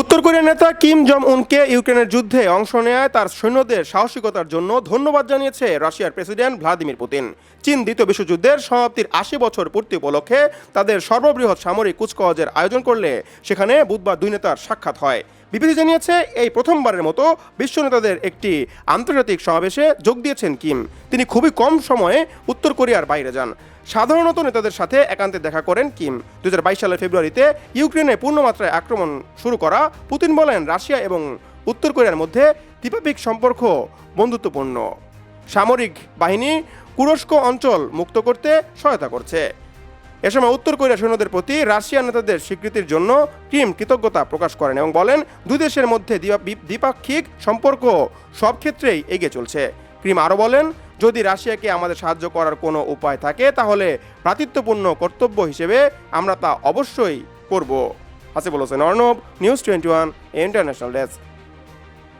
উত্তর কোরিয়ার নেতা কিম জং উনকে ইউক্রেনের যুদ্ধে অংশ নেয় তার সৈন্যদের সাহসিকতার জন্য ধন্যবাদ জানিয়েছে রাশিয়ার প্রেসিডেন্ট ভ্লাদিমির পুতিন। চীন দ্বিতীয় বিশ্বযুদ্ধের সমাপ্তির আশি বছর পূর্তি উপলক্ষে তাদের সর্ববৃহৎ সামরিক কুচকাওয়াজের আয়োজন করলে সেখানে বুধবার দুই নেতার সাক্ষাৎ হয়। বিবিসি জানিয়েছে, এই প্রথমবারের মতো বিশ্ব নেতাদের একটি আন্তর্জাতিক সমাবেশে যোগ দিয়েছেন কিম। তিনি খুবই কম সময়ে উত্তর কোরিয়ার বাইরে যান। সাধারণত নেতাদের সাথে একান্তে দেখা করেন কিম। দু হাজার বাইশ সালের ফেব্রুয়ারিতে ইউক্রেনে পূর্ণমাত্রায় আক্রমণ শুরু করা পুতিন বলেন, রাশিয়া এবং উত্তর কোরিয়ার মধ্যে দ্বিপাক্ষিক সম্পর্ক বন্ধুত্বপূর্ণ। সামরিক বাহিনী কুরস্ক অঞ্চল মুক্ত করতে সহায়তা করছে। এ সময় উত্তর কোরিয়া সৈন্যদের প্রতি রাশিয়ান নেতাদের স্বীকৃতির জন্য কিম কৃতজ্ঞতা প্রকাশ করেন এবং বলেন, দুই দেশের মধ্যে দ্বিপা- দ্বিপাক্ষিক সম্পর্ক সব ক্ষেত্রেই এগিয়ে চলছে। ক্রিম আরও বলেন, যদি রাশিয়াকে আমাদের সাহায্য করার কোনো উপায় থাকে, তাহলে ভ্রাতৃত্বপূর্ণ কর্তব্য হিসেবে আমরা তা অবশ্যই করব। Hasibul Hossain Arnab, news twenty one, international desk.